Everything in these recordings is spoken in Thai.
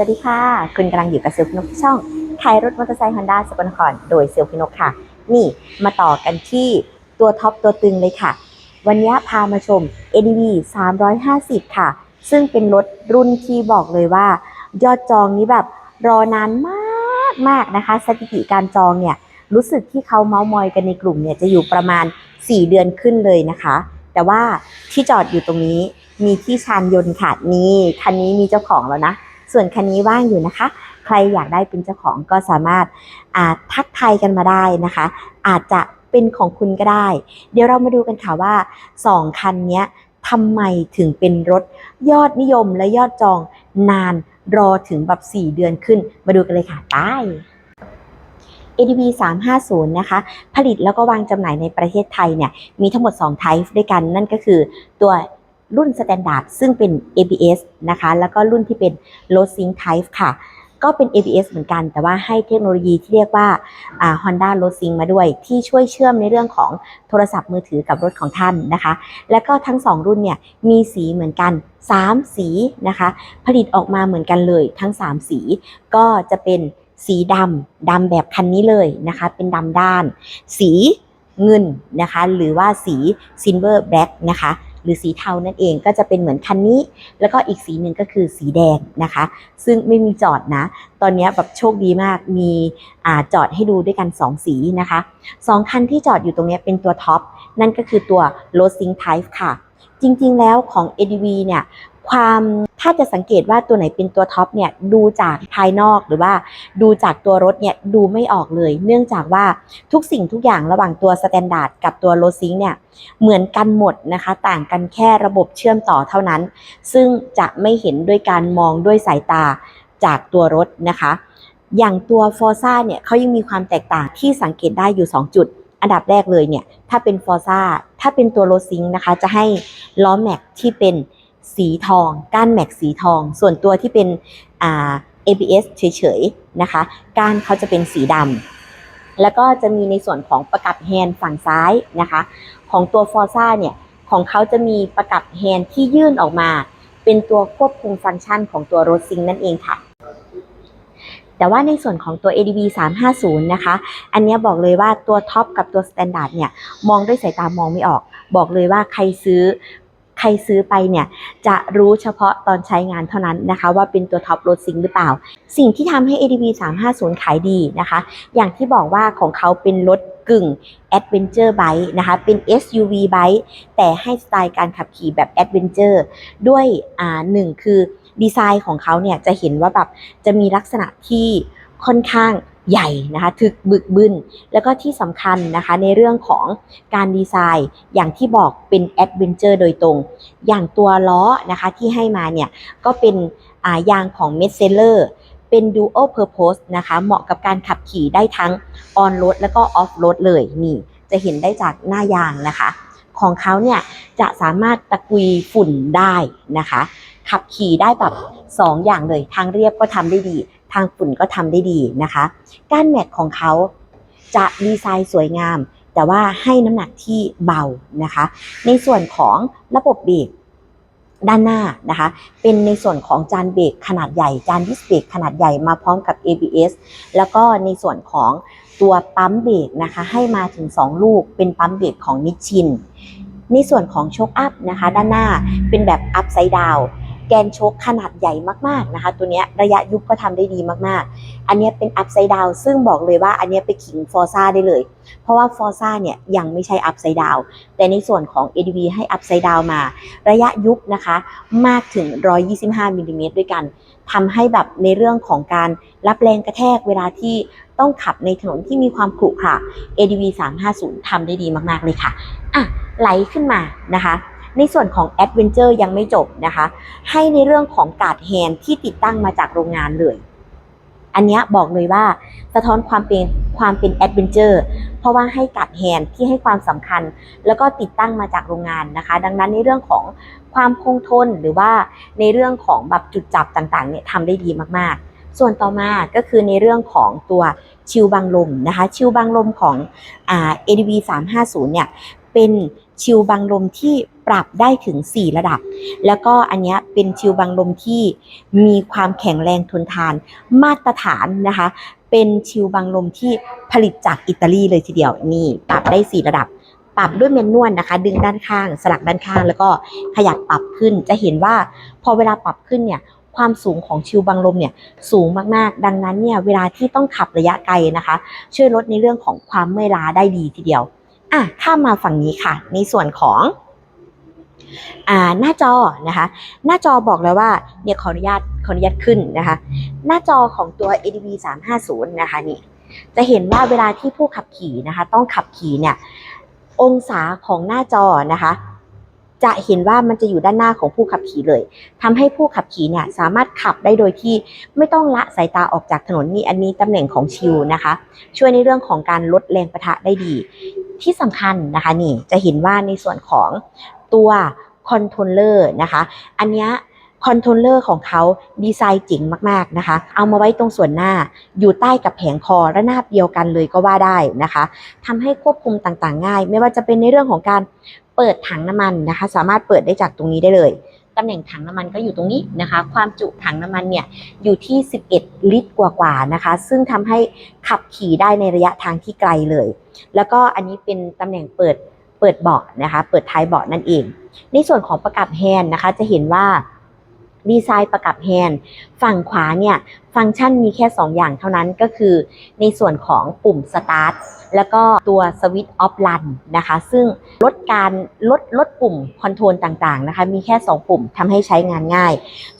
วัสดีค่ะ คุณกำลังอยู่กับเซลล์พินกที่ช่องขายรถมอเตอร์ไซค์ฮอนด้าสกลนครโดยเซลล์พินกค่ะ นี่มาต่อกันที่ตัวท็อปตัวตึงเลยค่ะ วันนี้พามาชม ADV 350 ค่ะ ซึ่งเป็นรถรุ่นที่บอกเลยว่า ยอดจองนี้แบบรอนานมากมากนะคะ สถิติการจองเนี่ย รู้สึกที่เขาเมาส์มอยกันในกลุ่มเนี่ย จะอยู่ประมาณ 4 เดือนขึ้นเลยนะคะ แต่ว่าที่จอดอยู่ตรงนี้มีที่ชานยนต์ค่ะนี่คันนี้มีเจ้าของแล้วนะ ส่วนคันนี้ว่างอยู่นะคะ ใครอยากได้เป็นเจ้าของก็สามารถทักทายกันมาได้นะคะ อาจจะเป็นของคุณก็ได้ เดี๋ยวเรามาดูกันค่ะว่า 2 คันนี้ทำไมถึงเป็นรถยอดนิยมและยอดจองนานรอถึงแบบ 4 เดือนขึ้น มาดูกันเลยค่ะไป ADV 350 นะคะ ผลิตแล้วก็วางจำหน่ายในประเทศไทยเนี่ย มีทั้งหมด2 type ด้วยกัน นั่นก็คือตัว รุ่น Standard ซึ่งเป็น ABS นะคะ แล้วก็รุ่นที่เป็น Low Sync Type ค่ะ ก็เป็น ABS เหมือนกัน แต่ว่าให้เทคโนโลยีที่เรียกว่าอ่า Honda Low Sync มาด้วย ที่ช่วยเชื่อมในเรื่องของโทรศัพท์มือถือกับรถของท่านนะคะ แล้วก็ทั้ง 2 รุ่นเนี่ยมีสีเหมือนกัน 3 สีนะคะ ผลิตออกมาเหมือนกันเลยทั้ง 3 สีก็จะเป็นสีดำดำแบบคันนี้เลยนะคะ เป็นดำด้าน สีเงินนะคะ หรือว่าสี Silver Black นะคะ หรือสีเทานั่นเองก็จะเป็นเหมือนคันนี้ แล้วก็อีกสีหนึ่งก็คือสีแดงนะคะ ซึ่งไม่มีจอดนะ ตอนนี้แบบโชคดีมากมีอจอดให้ดูด้วยกัน 2 สีนะคะสองคันที่จอดอยู่ตรงนี้เป็นตัวท็อปนั่นก็คือตัว Low Sync Type ค่ะ จริงๆแล้วของ ADV เนี่ย ความถ้าจะสังเกตว่าตัวไหนเป็นตัวท็อปเนี่ยดูจากภายนอกหรือว่าดูจากตัวรถเนี่ยดูไม่ออกเลย เนื่องจากว่าทุกสิ่งทุกอย่างระหว่างตัวสแตนดาร์ดกับตัวโลซิงเนี่ยเหมือนกันหมดนะคะ ต่างกันแค่ระบบเชื่อมต่อเท่านั้น ซึ่งจะไม่เห็นด้วยการมองด้วยสายตาจากตัวรถนะคะ อย่างตัว f o r z a เนี่ยเขายังมีความแตกต่างที่สังเกตได้อยู่ 2 จุด อันดับแรกเลยเนี่ยถ้าเป็น f o r z a ถ้าเป็นตัวโลซิงนะคะจะให้ล้อแม็กที่เป็น สีทอง ก้านแม็กสีทอง ส่วนตัวที่เป็นอ่า ABS เฉยๆนะคะ ก้านเขาจะเป็นสีดำแล้วก็จะมีในส่วนของประกับแฮนด์ฝั่งซ้ายนะคะ ของตัว f o r z a เนี่ย ของเขาจะมีประกับแฮนด์ที่ยื่นออกมา เป็นตัวควบคุมฟังก์ชันของตัวรถซิงนั่นเองค่ะแต่ว่าในส่วนของตัว ADV 350 นะคะ อันนี้บอกเลยว่าตัวท็อปกับตัว Standard เนี่ย มองด้วยสายตามองไม่ออก บอกเลยว่าใครซื้อ ใครซื้อไปเนี่ยจะรู้เฉพาะตอนใช้งานเท่านั้นนะคะ ว่าเป็นตัวท็อปโรถซิงหรือเปล่า สิ่งที่ทำให้ ADV 350 ขายดีนะคะ อย่างที่บอกว่าของเขาเป็นรถกึ่ง Adventure Bike นะคะ เป็น SUV Bike แต่ให้สไตล์การขับขี่แบบ Adventure ด้วยอ่าหนึ่งคือดีไซน์ของเขาเนี่ยจะเห็นว่าแบบจะมีลักษณะที่ค่อนข้าง ใหญ่นะคะถึกบึกบึนแล้วก็ที่สำคัญนะคะในเรื่องของการดีไซน์อย่างที่บอกเป็น Adventure โดยตรง อย่างตัวล้อนะคะที่ให้มาเนี่ยก็เป็นายางของ m e d s e l l e r เป็น Dual Purpose นะคะ เหมาะกับการขับขี่ได้ทั้ง On Road แล้วก็ Off Road เลยนี่ จะเห็นได้จากหน้ายางนะคะ ของเขาเนี่ยจะสามารถตะกุยฝุ่นได้นะคะ ขับขี่ได้แบบ 2 อย่างเลยทางเรียบก็ทำได้ดี ทางฝุ่นก็ทำได้ดีนะคะ ก้านแม็กของเขาจะดีไซน์สวยงาม แต่ว่าให้น้ำหนักที่เบานะคะ ในส่วนของระบบเบรกด้านหน้านะคะ เป็นในส่วนของจานเบรกขนาดใหญ่ จานดิสเบรกขนาดใหญ่มาพร้อมกับ ABS แล้วก็ในส่วนของตัวปั๊มเบรกนะคะ ให้มาถึง 2 ลูก เป็นปั๊มเบรกของนิชชิน ในส่วนของโชคอัพนะคะ ด้านหน้าเป็นแบบอัพไซด์ดาว แกนโชคขนาดใหญ่มากๆนะคะ ตัวเนี้ยระยะยุบก็ทำได้ดีมากๆ อันนี้เป็นอัพไซด์ดาวซึ่งบอกเลยว่าอันนี้ไปขิงฟอร์ซ่าได้เลย เพราะว่าฟอร์ซ่าเนี่ยยังไม่ใช่อัพไซด์ดาวแต่ในส่วนของ ADV ให้อัพไซด์ดาวมา ระยะยุบนะคะมากถึง 125มิลลิเมตรด้วยกันทำให้แบบในเรื่องของการรับแรงกระแทกเวลาที่ต้องขับในถนนที่มีความขรุขระ ADV 350ทำได้ดีมากๆเลยค่ะอะไหลขึ้นมานะคะ ในส่วนของ Adventure ยังไม่จบนะคะ ให้ในเรื่องของการ์ดแฮนที่ติดตั้งมาจากโรงงานเลย อันนี้บอกเลยว่าสะท้อนความเป็นความเป็น Adventure เพราะว่าให้กาดแฮนที่ให้ความสำคัญ แล้วก็ติดตั้งมาจากโรงงานนะคะ ดังนั้นในเรื่องของความคงทนหรือว่าในเรื่องของแบบจุดจับต่างๆเนี่ยทำได้ดีมากๆ ส่วนต่อมาก็คือในเรื่องของตัวชิลบังลมนะคะ ชิลบังลมของอ่า ADV 350เนี่ยเป็นชิลบังลมที่ ปรับได้ถึง 4 ระดับ แล้วก็อันนี้เป็นชิลบังลมที่มีความแข็งแรงทนทานมาตรฐานนะคะ เป็นชิลบังลมที่ผลิตจากอิตาลีเลยทีเดียวนี่ปรับได้ 4 ระดับ ปรับด้วยเมนนวลนะคะ ดึงด้านข้าง สลักด้านข้าง แล้วก็ขยับปรับขึ้นจะเห็นว่าพอเวลาปรับขึ้นเนี่ยความสูงของชิลบังลมเนี่ยสูงมากๆ ดังนั้นเนี่ยเวลาที่ต้องขับระยะไกลนะคะ ช่วยลดในเรื่องของความเมื่อยล้าได้ดีทีเดียว อะข้ามมาฝั่งนี้ค่ะ ในส่วนของ หน้าจอนะคะ หน้าจอบอกแล้วว่าเนี่ยขออนุญาตขออนุญาตขึ้นนะคะ หน้าจอของตัว ADV 350นะคะนี่จะเห็นว่าเวลาที่ผู้ขับขี่นะคะ ต้องขับขี่เนี่ย องศาของหน้าจอนะคะ จะเห็นว่ามันจะอยู่ด้านหน้าของผู้ขับขี่เลยทำให้ผู้ขับขี่เนี่ยสามารถขับได้โดยที่ไม่ต้องละสายตาออกจากถนนนี่อันนี้ตำแหน่งของชิลนะคะ ช่วยในเรื่องของการลดแรงประทะได้ดีที่สำคัญนะคะนี่จะเห็นว่าในส่วนของ ตัวคอนโทรลเลอร์นะคะ อันนี้คอนโทรลเลอร์ของเขาดีไซน์เจ๋งมากๆนะคะ เอามาไว้ตรงส่วนหน้า อยู่ใต้กับแผงคอระนาบเดียวกันเลยก็ว่าได้นะคะทำให้ควบคุมต่างๆ ง่าย ไม่ว่าจะเป็นในเรื่องของการเปิดถังน้ำมันนะคะ สามารถเปิดได้จากตรงนี้ได้เลยตำแหน่งถังน้ำมันก็อยู่ตรงนี้นะคะ ความจุถังน้ำมันเนี่ยอยู่ที่ 11 ลิตรกว่าๆนะคะ ซึ่งทำให้ขับขี่ได้ในระยะทางที่ไกลเลย แล้วก็อันนี้เป็นตำแหน่งเปิด เปิดเบาะนะคะ เปิดท้ายเบาะนั่นเอง ในส่วนของประกับแฮนด์นะคะ จะเห็นว่าดีไซน์ประกับแฮนด์ฝั่งขวาเนี่ยฟังก์ชันมีแค่ 2 อย่างเท่านั้นก็คือในส่วนของปุ่มสตาร์ทแล้วก็ตัวสวิตช์ออฟลันนะคะ ซึ่งลดการลดลดปุ่มคอนโทรลต่างๆนะคะ มีแค่ 2 ปุ่มทำให้ใช้งานง่าย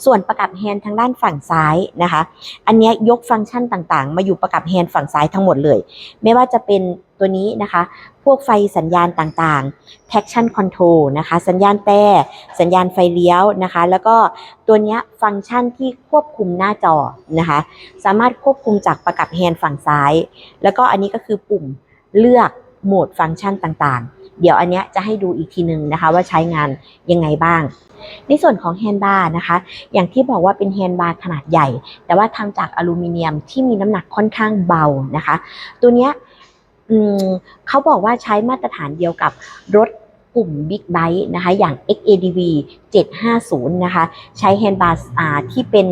ส่วนประกับแฮนด์ทางด้านฝั่งซ้ายนะคะ อันนี้ยกฟังก์ชันต่างๆ มาอยู่ประกับแฮนด์ฝั่งซ้ายทั้งหมดเลย ไม่ว่าจะเป็นตัวนี้นะคะ พวกไฟสัญญาณต่างๆ traction control นะคะ สัญญาณแต่สัญญาณไฟเลี้ยวนะคะ แล้วก็ตัวนี้ฟังก์ชันที่ควบคุมหน้าจอนะคะสามารถควบคุมจากประกับแฮนด์ฝั่งซ้าย แล้วก็อันนี้ก็คือปุ่มเลือกโหมดฟังก์ชันต่างๆ เดี๋ยวอันเนี้ยจะให้ดูอีกทีนึงนะคะว่าใช้งานยังไงบ้าง ในส่วนของแฮนด์บาร์นะคะ อย่างที่บอกว่าเป็นแฮนด์บาร์ขนาดใหญ่ แต่ว่าทำจากอลูมิเนียมที่มีน้ำหนักค่อนข้างเบานะคะ ตัวเนี้ยเขาบอกว่าใช้มาตรฐานเดียวกับรถกลุ่ม Big b i t e นะคะอย่าง XADV 750 นะคะ ใช้แฮนด์บาร์อ่าที่เป็น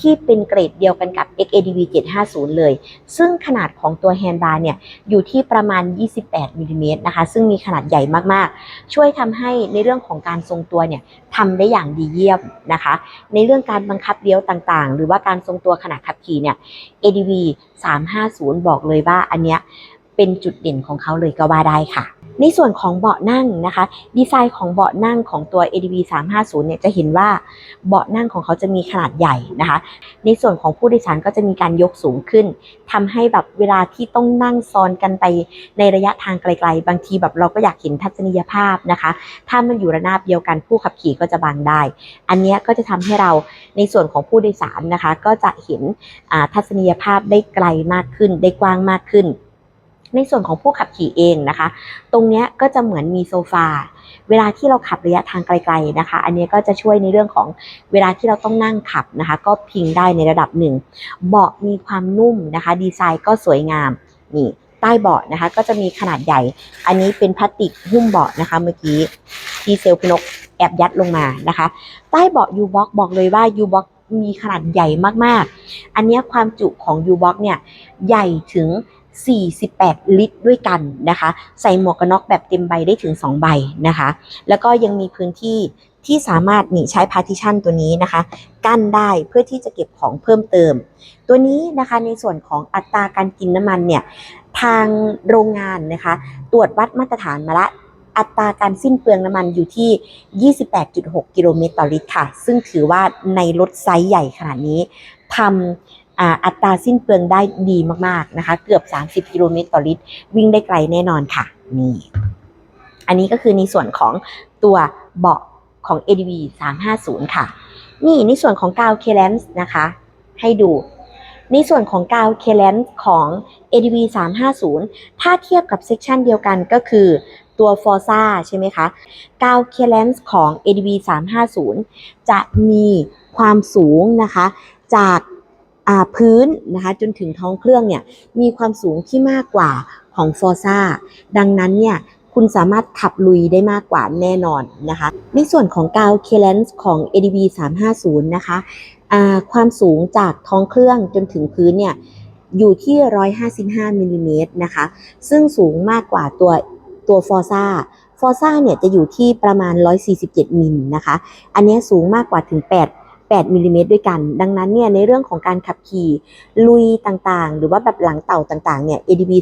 ที่เป็นเกรดเดียวกันกับ XADV 750 เลย ซึ่งขนาดของตัวแฮนด์บาร์เนี่ยอยู่ที่ประมาณ 28มิลลิเมตรนะคะ ซึ่งมีขนาดใหญ่มากๆ ช่วยทำให้ในเรื่องของการทรงตัวเนี่ยทำได้อย่างดีเยี่ยมนะคะ ในเรื่องการบังคับเลี้ยวต่างๆ หรือว่าการทรงตัวขณะขับขี่เนี่ย ADV 350 บอกเลยว่าอันเนี้ย เป็นจุดเด่นของเขาเลยก็ว่าได้ค่ะ ในส่วนของเบาะนั่งนะคะ ดีไซน์ของเบาะนั่งของตัว ADV 350เนี่ยจะเห็นว่าเบาะนั่งของเขาจะมีขนาดใหญ่นะคะ ในส่วนของผู้โดยสารก็จะมีการยกสูงขึ้นทำให้แบบเวลาที่ต้องนั่งซ้อนกันไปในระยะทางไกล ๆ บางทีแบบเราก็อยากเห็นทัศนียภาพนะคะ ถ้ามันอยู่ระนาบเดียวกันผู้ขับขี่ก็จะบังได้ อันนี้ก็จะทำให้เราในส่วนของผู้โดยสารนะคะ ก็จะเห็นทัศนียภาพได้ไกลมากขึ้นได้กว้างมากขึ้น ในส่วนของผู้ขับขี่เองนะคะ ตรงนี้ก็จะเหมือนมีโซฟา เวลาที่เราขับระยะทางไกลๆนะคะ อันนี้ก็จะช่วยในเรื่องของเวลาที่เราต้องนั่งขับนะคะ ก็พิงได้ในระดับหนึ่ง เบาะมีความนุ่มนะคะ ดีไซน์ก็สวยงาม นี่ใต้เบาะนะคะ ก็จะมีขนาดใหญ่ อันนี้เป็นพลาสติกหุ้มเบาะนะคะ เมื่อกี้ที่เซลล์พนกแอบยัดลงมานะคะ ใต้เบาะ U-Box บอกเลยว่า U-Box มีขนาดใหญ่มากๆ อันนี้ความจุของ U-Box เนี่ยใหญ่ถึง 48 ลิตรด้วยกันนะคะ ใส่หมวกกันน็อกแบบเต็มใบได้ถึง 2 ใบนะคะ แล้วก็ยังมีพื้นที่ที่สามารถนี่ใช้ partition ตัวนี้นะคะ กั้นได้เพื่อที่จะเก็บของเพิ่มเติม ตัวนี้นะคะในส่วนของอัตราการกินน้ำมันเนี่ยทางโรงงานนะคะ ตรวจวัดมาตรฐานมาละอัตราการสิ้นเปลืองน้ำมันอยู่ที่ 28.6 กิโลเมตรต่อลิตรค่ะ ซึ่งถือว่าในรถไซส์ใหญ่ขนาดนี้ทำ อัตราสิ้นเปลืองได้ดีมากๆนะคะ เกือบ 30 กิโลเมตรต่อลิตร วิ่งได้ไกลแน่นอนค่ะ นี่ อันนี้ก็คือในส่วนของตัวเบาะของ ADV 350 ค่ะ นี่ในส่วนของกาวเคเลนส์นะคะ ให้ดู ในส่วนของกาวเคเลนส์ของ ADV 350 ถ้าเทียบกับเซกชันเดียวกันก็คือตัว Forza ใช่ไหมคะกาวเคเลนส์ของ ADV 350 จะมีความสูงนะคะ จาก พื้นนะคะจนถึงท้องเครื่องเนี่ยมีความสูงที่มากกว่าของ Forza ดังนั้นเนี่ยคุณสามารถขับลุยได้มากกว่าแน่นอนนะคะ ในส่วนของกาวเคเลนส์ของ ADB 350 นะคะความสูงจากท้องเครื่องจนถึงพื้นเนี่ยอยู่ที่ 155มิลลิเมตรนะคะ ซึ่งสูงมากกว่าตัวตัวฟอร์ซ่าฟอร์ซ่าเนี่ยจะอยู่ที่ประมาณ 147มิลนะคะ อันนี้สูงมากกว่าถึง 8 8มิลลิเมตรด้วยกัน ดังนั้นเนี่ยในเรื่องของการขับขี่ลุยต่างๆ หรือว่าแบบหลังเต่าต่างๆเนี่ย ADB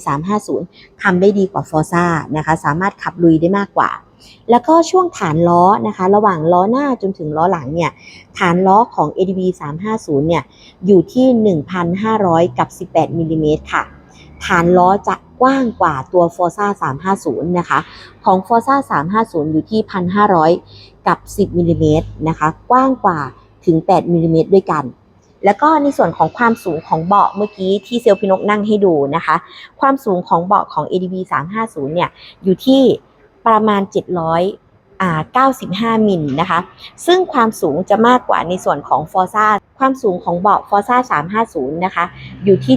350ทำได้ดีกว่า Forza นะคะ สามารถขับลุยได้มากกว่า แล้วก็ช่วงฐานล้อนะคะ ระหว่างล้อหน้าจนถึงล้อหลังเนี่ยฐานล้อของ ADB 350เนี่ยอยู่ที่ 1,500 กับ 18มิลลิเมตรค่ะ ฐานล้อจะกว้างกว่าตัว Forza 350 นะคะ ของ Forza 350 อยู่ที่ 1,500 กับ 10มิลลิเมตรนะคะ กว้างกว่า ถึง 8มิลลิเมตรด้วยกัน แล้วก็ในส่วนของความสูงของเบาะเมื่อกี้ที่เซลพี่นกนั่งให้ดูนะคะ ความสูงของเบาะของ ADB 350 เนี่ย อยู่ที่ประมาณ 700อ่า95 มิลนะคะ ซึ่งความสูงจะมากกว่าในส่วนของ Forza ความสูงของเบาะ Forza 350 นะคะ อยู่ที่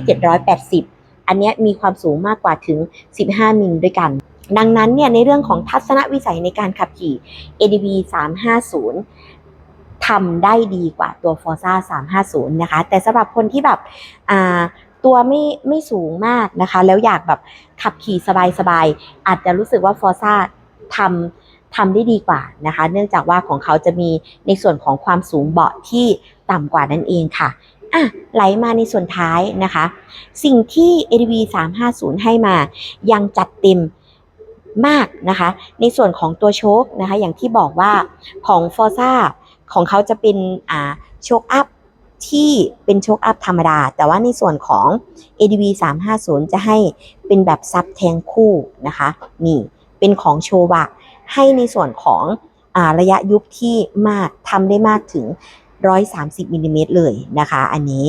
780 อันเนี้ยมีความสูงมากกว่าถึง 15 มิลด้วยกันดังนั้นเนี่ยในเรื่องของทัศนวิสัยในการขับขี่ ADB 350 ทำได้ดีกว่าตัว Forza 350 นะคะ แต่สำหรับคนที่แบบอ่าตัวไม่ไม่สูงมากนะคะ แล้วอยากแบบขับขี่สบายๆ อาจจะรู้สึกว่า Forza ทำทำได้ดีกว่านะคะ เนื่องจากว่าของเขาจะมีในส่วนของความสูงเบาะที่ต่ำกว่านั่นเองค่ะอะไหลมาในส่วนท้ายนะคะ สิ่งที่ ADB 350 ให้มายังจัดเต็มมากนะคะ ในส่วนของตัวโชคนะคะ อย่างที่บอกว่าของ Forza ของเขาจะเป็นอ่าโชคอัพที่เป็นโชคอัพธรรมดา แต่ว่าในส่วนของ ADB 350 จะให้เป็นแบบซับแทงคู่นะคะนี่เป็นของโชวะให้ในส่วนของอาระยะยุบที่มากทำได้มากถึง 130มิลลิเมตรเลยนะคะอันนี้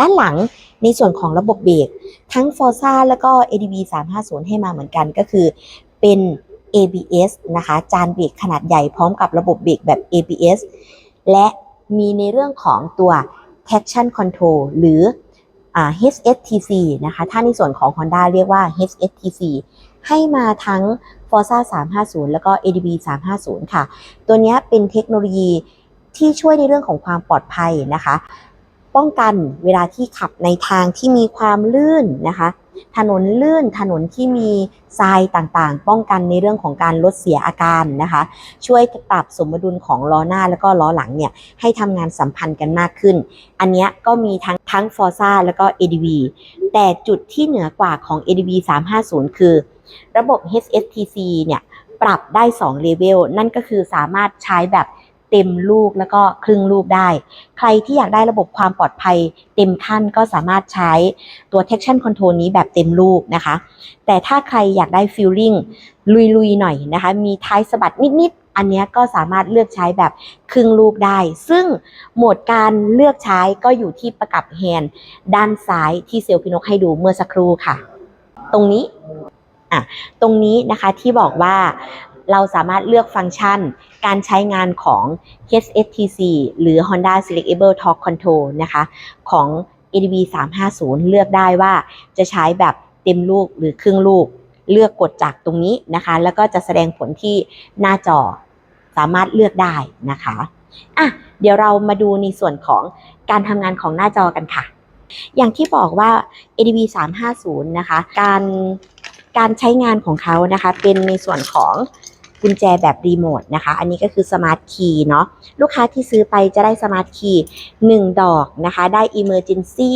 ด้านหลังในส่วนของระบบเบรกทั้ง Forza แล้วก็ ADB 350 ให้มาเหมือนกันก็คือเป็น ABS นะคะ จานเบรกขนาดใหญ่พร้อมกับระบบเบรกแบบ ABS และมีในเรื่องของตัว traction control หรืออ HSTC นะคะ ถ้าในส่วนของ Honda เรียกว่า HSTC ให้มาทั้ง Forza 350 แล้วก็ ADB 350 ค่ะ ตัวนี้เป็นเทคโนโลยีที่ช่วยในเรื่องของความปลอดภัยนะคะ ป้องกันเวลาที่ขับในทางที่มีความลื่นนะคะ ถนนลื่นถนนที่มีทรายต่างๆ ป้องกันในเรื่องของการลดเสียอาการนะคะ ช่วยปรับสมดุลของล้อหน้าแล้วก็ล้อหลังเนี่ยให้ทำงานสัมพันธ์กันมากขึ้น อันนี้ก็มีทั้งทั้ง Forza แล้วก็ ADB แต่จุดที่เหนือกว่าของ ADB 350 คือ ระบบ HSTC เนี่ยปรับได้ 2 เลเวลนั่นก็คือสามารถใช้แบบ เต็มลูกแล้วก็ครึ่งลูกได้ ใครที่อยากได้ระบบความปลอดภัยเต็มขั้นก็สามารถใช้ตัว traction control นี้แบบเต็มลูกนะคะ แต่ถ้าใครอยากได้ feeling ลุยๆหน่อยนะคะ มีท้ายสะบัดนิดๆ อันนี้ก็สามารถเลือกใช้แบบครึ่งลูกได้ ซึ่งโหมดการเลือกใช้ก็อยู่ที่ประกับแฮนด์ด้านซ้ายที่เซลลพินกให้ดูเมื่อสักครู่ค่ะ ตรงนี้อะตรงนี้นะคะที่บอกว่า เราสามารถเลือกฟังก์ชัน การใช้งานของ HSTC หรือ Honda Selectable Torque Control นะคะของ ADB 350 เลือกได้ว่าจะใช้แบบเต็มลูกหรือครึ่งลูก เลือกกดจากตรงนี้นะคะ แล้วก็จะแสดงผลที่หน้าจอสามารถเลือกได้นะคะอะเดี๋ยวเรามาดูในส่วนของการทำงานของหน้าจอกันค่ะ อย่างที่บอกว่า ADB 350 นะคะ การการใช้งานของเขานะคะ เป็นในส่วนของ กุญแจแบบรีโมทนะคะ อันนี้ก็คือสมาร์ทคีย์เนาะลูกค้าที่ซื้อไปจะได้สมาร์ทคีย์1ดอกนะคะ ได้ Emergency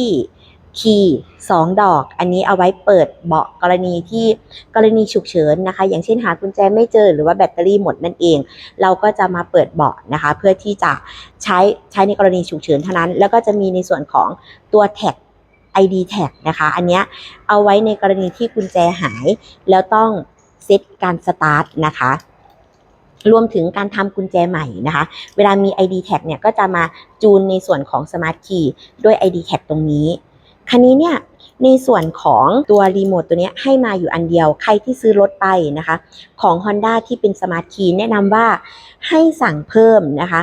คีย์2ดอก อันนี้เอาไว้เปิดเบาะกรณีที่กรณีฉุกเฉินนะคะ อย่างเช่นหากุญแจไม่เจอหรือว่าแบตเตอรี่หมดนั่นเอง เราก็จะมาเปิดเบาะนะคะ เพื่อที่จะใช้ใช้ในกรณีฉุกเฉินเท่านั้น แล้วก็จะมีในส่วนของตัวแท็ก ID tag นะคะ อันนี้เอาไว้ในกรณีที่กุญแจหาย แล้วต้องเซตการสตาร์ทนะคะ รวมถึงการทำกุญแจใหม่นะคะ เวลามี ID tag เนี่ยก็จะมาจูนในส่วนของ Smart Key ด้วย ID tag ตรงนี้ คันนี้เนี่ยในส่วนของตัวรีโมทตัวนี้ให้มาอยู่อันเดียว ใครที่ซื้อรถไปนะคะ ของ Honda ที่เป็น Smart Key แนะนำว่าให้สั่งเพิ่มนะคะ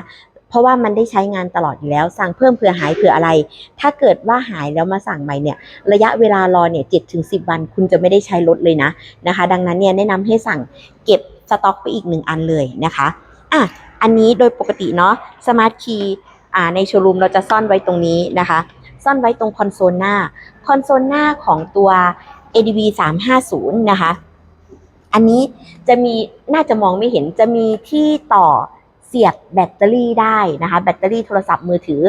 เพราะว่ามันได้ใช้งานตลอดอยู่แล้ว สั่งเพิ่มเผื่อหายเผื่ออะไร ถ้าเกิดว่าหายแล้วมาสั่งใหม่เนี่ยระยะเวลารอเนี่ยเจ็ดถึงสิบวัน คุณจะไม่ได้ใช้รถเลยนะนะคะ ดังนั้นเนี่ยแนะนำให้สั่งเก็บ สต็อกไปอีกหนึ่งอันเลยนะคะอะอันนี้โดยปกติเนาะสมาร์ทคีย์อ่าในโชว์รูมเราจะซ่อนไว้ตรงนี้นะคะ ซ่อนไว้ตรงคอนโซลหน้าคอนโซลหน้าของตัว ADV 350นะคะ อันนี้จะมีน่าจะมองไม่เห็นจะมีที่ต่อเสียบแบตเตอรี่ได้นะคะ แบตเตอรี่โทรศัพท์มือถือ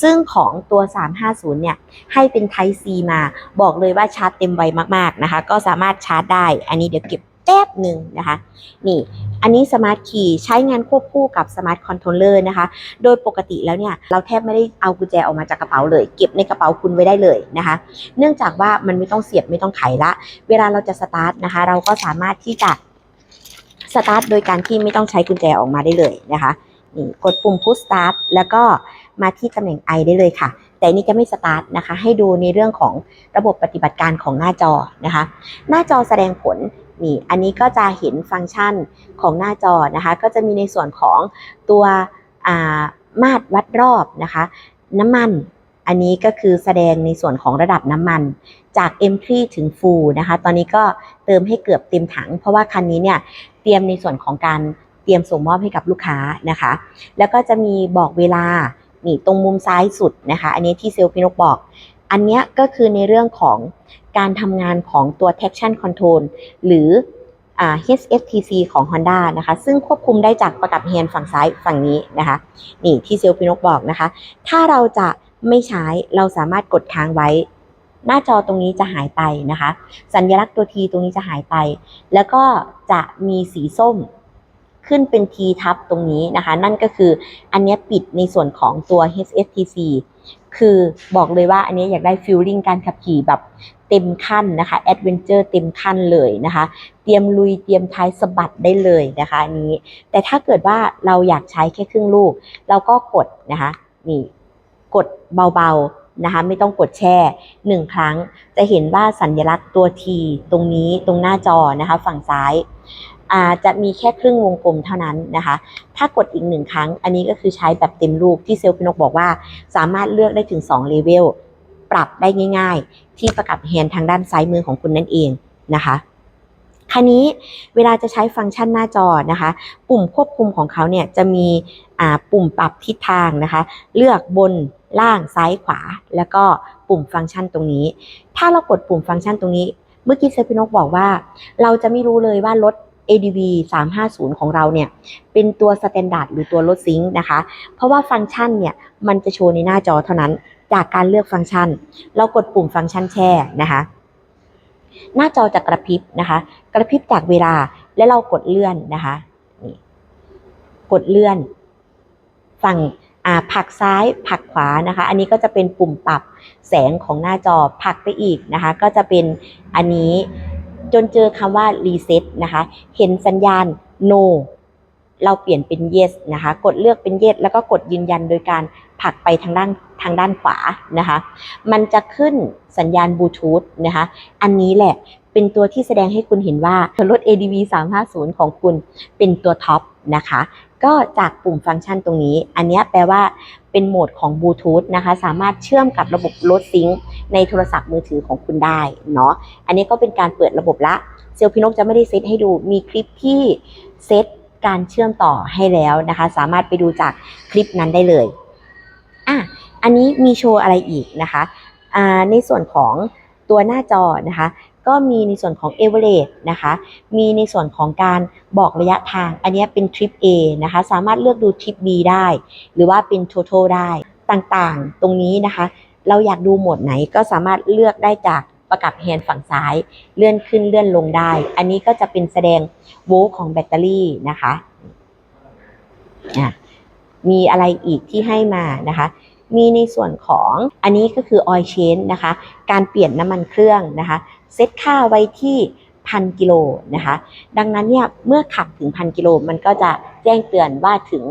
ซึ่งของตัว 350 เนี่ย ให้เป็น Type C มา บอกเลยว่าชาร์จเต็มไวมาก ๆ นะคะ ก็สามารถชาร์จได้ อันนี้เดี๋ยวเก็บ แป๊บหนึ่งนะคะ นี่ อันนี้สมาร์ทคีย์ใช้งานควบคู่กับสมาร์ทคอนโทรลเลอร์นะคะ โดยปกติแล้วเนี่ยเราแทบไม่ได้เอากุญแจออกมาจากกระเป๋าเลย เก็บในกระเป๋าคุณไว้ได้เลยนะคะ เนื่องจากว่ามันไม่ต้องเสียบไม่ต้องไขละ เวลาเราจะสตาร์ทนะคะ เราก็สามารถที่จะสตาร์ทโดยการที่ไม่ต้องใช้กุญแจออกมาได้เลยนะคะนี่กดปุ่ม push start แล้วก็มาที่ตำแหน่ง I ได้เลยค่ะ แต่อันนี้จะไม่สตาร์ทนะคะ ให้ดูในเรื่องของระบบปฏิบัติการของหน้าจอนะคะ หน้าจอแสดงผล นี่อันนี้ก็จะเห็นฟังก์ชันของหน้าจอนะคะ ก็จะมีในส่วนของตัวามาตรวัดรอบนะคะ น้ำมันอันนี้ก็คือแสดงในส่วนของระดับน้ำมันจาก M3 ถึง Full นะคะ ตอนนี้ก็เติมให้เกือบเต็มถัง เพราะว่าคันนี้เนี่ยเตรียมในส่วนของการเตรียมส่งมอบให้กับลูกค้านะคะ แล้วก็จะมีบอกเวลานี่ตรงมุมซ้ายสุดนะคะ อันนี้ที่เซลล์พี่นกบอก อันนี้ก็คือในเรื่องของ การทำงานของตัว traction control หรืออ HSTC ของ Honda นะคะ ซึ่งควบคุมได้จากประกับแฮนด์ฝั่งซ้ายฝั่งนี้นะคะ นี่ที่เซลพี่นกบอกนะคะ ถ้าเราจะไม่ใช้เราสามารถกดค้างไว้ หน้าจอตรงนี้จะหายไปนะคะ สัญลักษณ์ตัว T ตรงนี้จะหายไป แล้วก็จะมีสีส้มขึ้นเป็น T ทับตรงนี้นะคะ นั่นก็คืออันนี้ปิดในส่วนของตัว HSTC คือบอกเลยว่าอันนี้อยากได้ฟิลลิ่งการขับขี่แบบ เต็มขั้นนะคะแอดเวนเจอร์เต็มขั้นเลยนะคะ เตรียมลุยเตรียมท้ายสะบัดได้เลยนะคะอันนี้ แต่ถ้าเกิดว่าเราอยากใช้แค่ครึ่งลูก เราก็กดนะคะนี่กดเบาๆนะคะไม่ต้องกดแช่หนึ่งครั้ง จะเห็นว่าสัญลักษณ์ตัว T ตรงนี้ตรงหน้าจอนะคะฝั่งซ้ายาจะมีแค่ครึ่งวงกลมเท่านั้นนะคะ ถ้ากดอีกหนึ่งครั้ง อันนี้ก็คือใช้แบบเต็มลูกที่เซลล์พินกบอกว่า สามารถเลือกได้ถึง2เลเวล ปรับได้ง่าย ๆ ที่ประกับแฮนด์ทางด้านซ้ายมือของคุณนั่นเองนะคะคราวนี้เวลาจะใช้ฟังก์ชันหน้าจอนะคะ ปุ่มควบคุมของเขาเนี่ยจะมีปุ่มปรับทิศทางนะคะ เลือกบนล่างซ้ายขวา แล้วก็ปุ่มฟังก์ชันตรงนี้ ถ้าเรากดปุ่มฟังก์ชันตรงนี้ เมื่อกี้เซฟินกบอกว่า เราจะไม่รู้เลยว่ารถ ADV 350 ของเราเนี่ย เป็นตัวสแตนดาร์ดหรือตัวรถซิงค์นะคะ เพราะว่าฟังก์ชันเนี่ย มันจะโชว์ในหน้าจอเท่านั้น จากการเลือกฟังก์ชัน เรากดปุ่มฟังก์ชันแช่นะคะ หน้าจอจะกระพริบนะคะ กระพริบจากเวลาและเรากดเลื่อนนะคะนี่กดเลื่อน ฝั่งอ่าผักซ้ายผักขวานะคะ อันนี้ก็จะเป็นปุ่มปรับแสงของหน้าจอผักไปอีกนะคะ ก็จะเป็นอันนี้จนเจอคำว่า reset นะคะ เห็นสัญญาณ no เราเปลี่ยนเป็น yes นะคะ กดเลือกเป็น yes แล้วก็กดยืนยันโดยการผลักไปทางด้านทางด้านขวานะคะ มันจะขึ้นสัญญาณบลูทูธนะคะ อันนี้แหละเป็นตัวที่แสดงให้คุณเห็นว่ารถ ADV 350 ของคุณเป็นตัวท็อปนะคะ ก็จากปุ่มฟังก์ชันตรงนี้ อันนี้แปลว่าเป็นโหมดของบลูทูธนะคะ สามารถเชื่อมกับระบบรถซิงค์ในโทรศัพท์มือถือของคุณได้เนาะ อันนี้ก็เป็นการเปิดระบบละ เซลพินกจะไม่ได้เซตให้ดู มีคลิปที่เซต การเชื่อมต่อให้แล้วนะคะ สามารถไปดูจากคลิปนั้นได้เลยอะอันนี้มีโชว์อะไรอีกนะคะอ่าในส่วนของตัวหน้าจอนะคะ ก็มีในส่วนของ a v e r a g e นะคะ มีในส่วนของการบอกระยะทาง อันนี้เป็นทริป A นะคะ สามารถเลือกดูทริป B ได้ หรือว่าเป็น total ได้ต่างๆ ตรงนี้นะคะ เราอยากดูหมดไหนก็สามารถเลือกได้จาก ประกับแฮนด์ฝั่งซ้าย เลื่อนขึ้นเลื่อนลงได้ อันนี้ก็จะเป็นแสดงโวลต์ของแบตเตอรี่นะคะอ่มีอะไรอีกที่ให้มานะคะ มีในส่วนของอันนี้ก็คือ oil change นะคะ การเปลี่ยนน้ำมันเครื่องนะคะเซตค่าไว้ที่พันกิโลนะคะ ดังนั้นเนี่ยเมื่อขับถึงพันกิโลมันก็จะแจ้งเตือนว่าถึง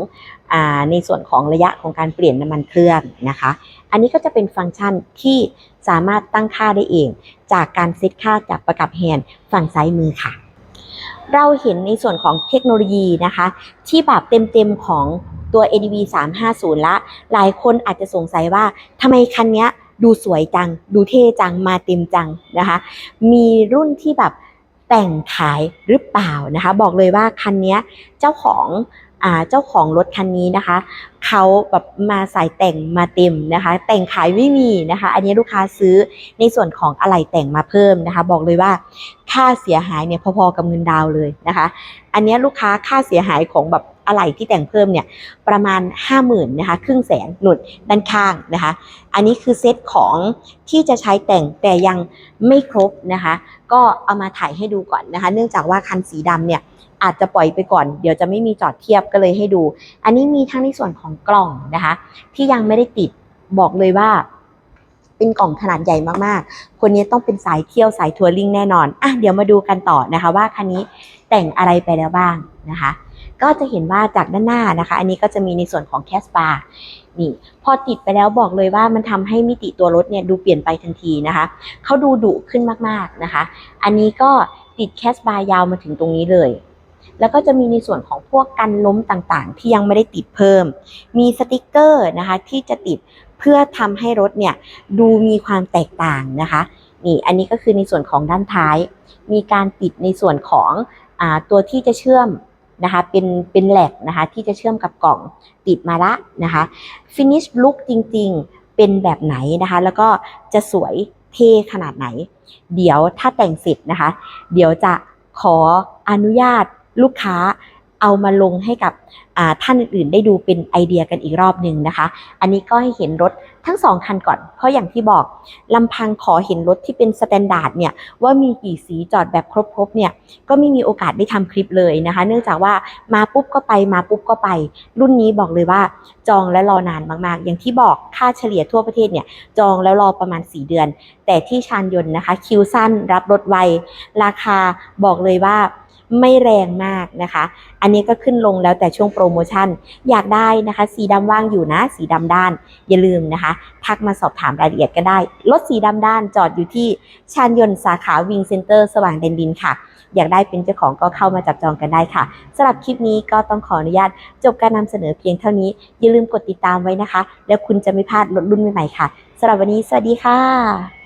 ในส่วนของระยะของการเปลี่ยนน้ำมันเครื่องนะคะ อันนี้ก็จะเป็นฟังก์ชันที่สามารถตั้งค่าได้เอง จากการเซตค่าจากประกับแฮนด์ฝั่งซ้ายมือค่ะ เราเห็นในส่วนของเทคโนโลยีนะคะ ที่แบบเต็มๆของตัว ADV 350 ละ หลายคนอาจจะสงสัยว่าทำไมคันนี้ดูสวยจัง ดูเท่จัง มาเต็มจังนะคะ มีรุ่นที่แบบแต่งขายหรือเปล่านะคะ บอกเลยว่าคันนี้เจ้าของ อ่าเจ้าของรถคันนี้นะคะเขาแบบมาใส่แต่งมาเต็มนะคะ แต่งขายไม่มีนะคะ อันนี้ลูกค้าซื้อในส่วนของอะไหล่แต่งมาเพิ่มนะคะ บอกเลยว่าค่าเสียหายเนี่ยพอๆกับเงินดาวเลยนะคะ อันนี้ลูกค้าค่าเสียหายของแบบ อะไหล่ที่แต่งเพิ่มเนี่ยประมาณ 50,000นะคะครึ่งแสนหนุดด้านข้างนะคะ อันนี้คือเซตของที่จะใช้แต่งแต่ยังไม่ครบนะคะ ก็เอามาถ่ายให้ดูก่อนนะคะ เนื่องจากว่าคันสีดำเนี่ยอาจจะปล่อยไปก่อน เดี๋ยวจะไม่มีจอดเทียบก็เลยให้ดู อันนี้มีทั้งในส่วนของกล่องนะคะ ที่ยังไม่ได้ติดบอกเลยว่า เป็นกล่องขนาดใหญ่มากๆ คนนี้ต้องเป็นสายเที่ยวสายทัวริงแน่นอนอะเดี๋ยวมาดูกันต่อนะคะ ว่าคันนี้แต่งอะไรไปแล้วบ้างนะคะ ก็จะเห็นว่าจากด้านหน้านะคะ อันนี้ก็จะมีในส่วนของแคสบาร์นี่พอติดไปแล้วบอกเลยว่ามันทำให้มิติตัวรถเนี่ยดูเปลี่ยนไปทันทีนะคะเขาดูดุขึ้นมากๆนะคะ อันนี้ก็ติดแคสบาร์ยาวมาถึงตรงนี้เลย แล้วก็จะมีในส่วนของพวกกันล้มต่างๆ ที่ยังไม่ได้ติดเพิ่ม มีสติกเกอร์นะคะที่จะติดเพื่อทำให้รถเนี่ยดูมีความแตกต่างนะคะนี่อันนี้ก็คือในส่วนของด้านท้าย มีการติดในส่วนของอตัวที่จะเชื่อม นะคะเป็นเป็นแหลกนะคะที่จะเชื่อมกับกล่องติดมาละนะคะ finish look จริงๆเป็นแบบไหนนะคะ แล้วก็จะสวยเท่ขนาดไหน เดี๋ยวถ้าแต่งเสร็จนะคะ เดี๋ยวจะขออนุญาตลูกค้าเอามาลงให้กับท่านอื่นๆ ได้ดูเป็นไอเดียกันอีกรอบหนึ่งนะคะ อันนี้ก็ให้เห็นรถ ทั้งสองคันก่อน เพราะอย่างที่บอกลำพังขอเห็นรถที่เป็นสแตนดาร์ดเนี่ยว่ามีกี่สีจอดแบบครบๆเนี่ยก็ไม่มีโอกาสได้ทำคลิปเลยนะคะ เนื่องจากว่ามาปุ๊บก็ไปมาปุ๊บก็ไป รุ่นนี้บอกเลยว่าจองและรอนานมากๆ อย่างที่บอกค่าเฉลี่ยทั่วประเทศเนี่ยจองแล้วรอประมาณ 4 เดือน แต่ที่ชานยนต์นะคะ คิวสั้นรับรถไวราคาบอกเลยว่า ไม่แรงมากนะคะ อันนี้ก็ขึ้นลงแล้วแต่ช่วงโปรโมชั่น อยากได้นะคะ สีดำว่างอยู่นะ สีดำด้าน อย่าลืมนะคะ ทักมาสอบถามรายละเอียดก็ได้ รถสีดำด้านจอดอยู่ที่ชานยนต์สาขาวิงเซ็นเตอร์สว่างแดนดินค่ะ อยากได้เป็นเจ้าของก็เข้ามาจับจองกันได้ค่ะสำหรับคลิปนี้ก็ต้องขออนุญาต จบการนำเสนอเพียงเท่านี้ อย่าลืมกดติดตามไว้นะคะ แล้วคุณจะไม่พลาดรถรุ่นใหม่ๆค่ะสำหรับวันนี้สวัสดีค่ะ